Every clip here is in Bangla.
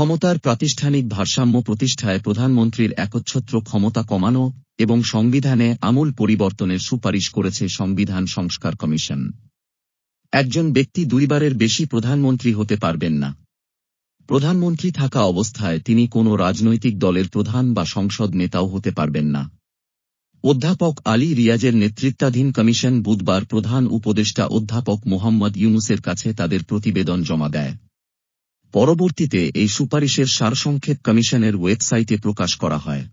ক্ষমতার প্রাতিষ্ঠানিক ভারসাম্য প্রতিষ্ঠায় প্রধানমন্ত্রীর একচ্ছত্র ক্ষমতা কমানো এবং সংবিধানে আমূল পরিবর্তনের সুপারিশ করেছে সংবিধান সংস্কার কমিশন। একজন ব্যক্তি দুইবারের বেশি প্রধানমন্ত্রী হতে পারবেন না। প্রধানমন্ত্রী থাকা অবস্থায় তিনি কোনো রাজনৈতিক দলের প্রধান বা সংসদ নেতাও হতে পারবেন না। অধ্যাপক আলী রিয়াজের নেতৃত্বাধীন কমিশন বুধবার প্রধান উপদেষ্টা অধ্যাপক মোহাম্মদ ইউনুসের কাছে তাদের প্রতিবেদন জমা দেয়। পরবর্তীতে এই সুপারিশের সারসংক্ষেপ কমিশনের ওয়েবসাইটে প্রকাশ করা হয়।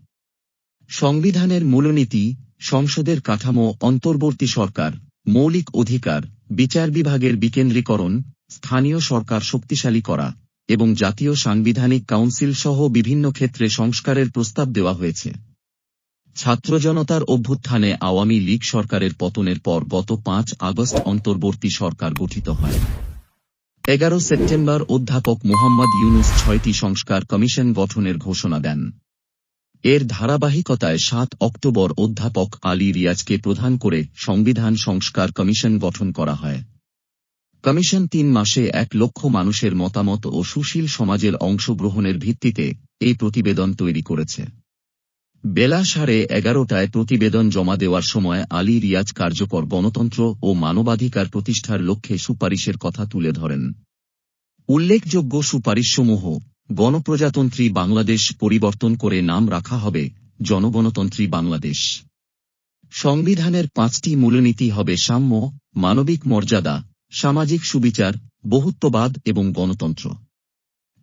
সংবিধানের মূলনীতি, সংসদের কাঠামো, অন্তর্বর্তী সরকার, মৌলিক অধিকার, বিচার বিভাগের বিকেন্দ্রীকরণ, স্থানীয় সরকার শক্তিশালী করা এবং জাতীয় সাংবিধানিক কাউন্সিল সহ বিভিন্ন ক্ষেত্রে সংস্কারের প্রস্তাব দেওয়া হয়েছে। ছাত্র জনতার অভ্যুত্থানে আওয়ামী লীগ সরকারের পতনের পর গত পাঁচ আগস্ট অন্তর্বর্তী সরকার গঠিত হয়। এগারো সেপ্টেম্বর অধ্যাপক মোহাম্মদ ইউনুস ছয়টি সংস্কার কমিশন গঠনের ঘোষণা দেন। এর ধারাবাহিকতায় সাত অক্টোবর অধ্যাপক আলী রিয়াজকে প্রধান করে সংবিধান সংস্কার কমিশন গঠন করা হয়। কমিশন তিন মাসে এক লক্ষ মানুষের মতামত ও সুশীল সমাজের অংশগ্রহণের ভিত্তিতে এই প্রতিবেদন তৈরি করেছে। বেলা সাড়ে এগারোটায় প্রতিবেদন জমা দেওয়ার সময় আলী রিয়াজ কার্যকর গণতন্ত্র ও মানবাধিকার প্রতিষ্ঠার লক্ষ্যে সুপারিশের কথা তুলে ধরেন। উল্লেখযোগ্য সুপারিশসমূহ, গণপ্রজাতন্ত্রী বাংলাদেশ পরিবর্তন করে নাম রাখা হবে জনগণতন্ত্রী বাংলাদেশ। সংবিধানের পাঁচটি মূলনীতি হবে সাম্য, মানবিক মর্যাদা, সামাজিক সুবিচার, বহুত্ববাদ এবং গণতন্ত্র।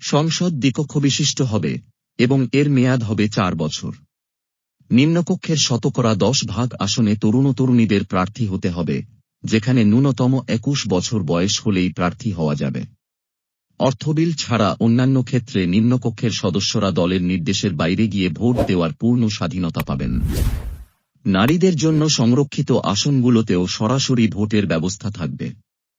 সংসদ দ্বিকক্ষ বিশিষ্ট হবে এবং এর মেয়াদ হবে চার বছর। নিম্নকক্ষের শতকরা দশ ভাগ আসনে তরুণ তরুণীদের প্রার্থী হতে হবে, যেখানে ন্যূনতম একুশ বছর বয়স হলেই প্রার্থী হওয়া যাবে। অর্থবিল ছাড়া অন্যান্য ক্ষেত্রে নিম্নকক্ষের সদস্যরা দলের নির্দেশের বাইরে গিয়ে ভোট দেওয়ার পূর্ণ স্বাধীনতা পাবেন। নারীদের জন্য সংরক্ষিত আসনগুলোতেও সরাসরি ভোটের ব্যবস্থা থাকবে।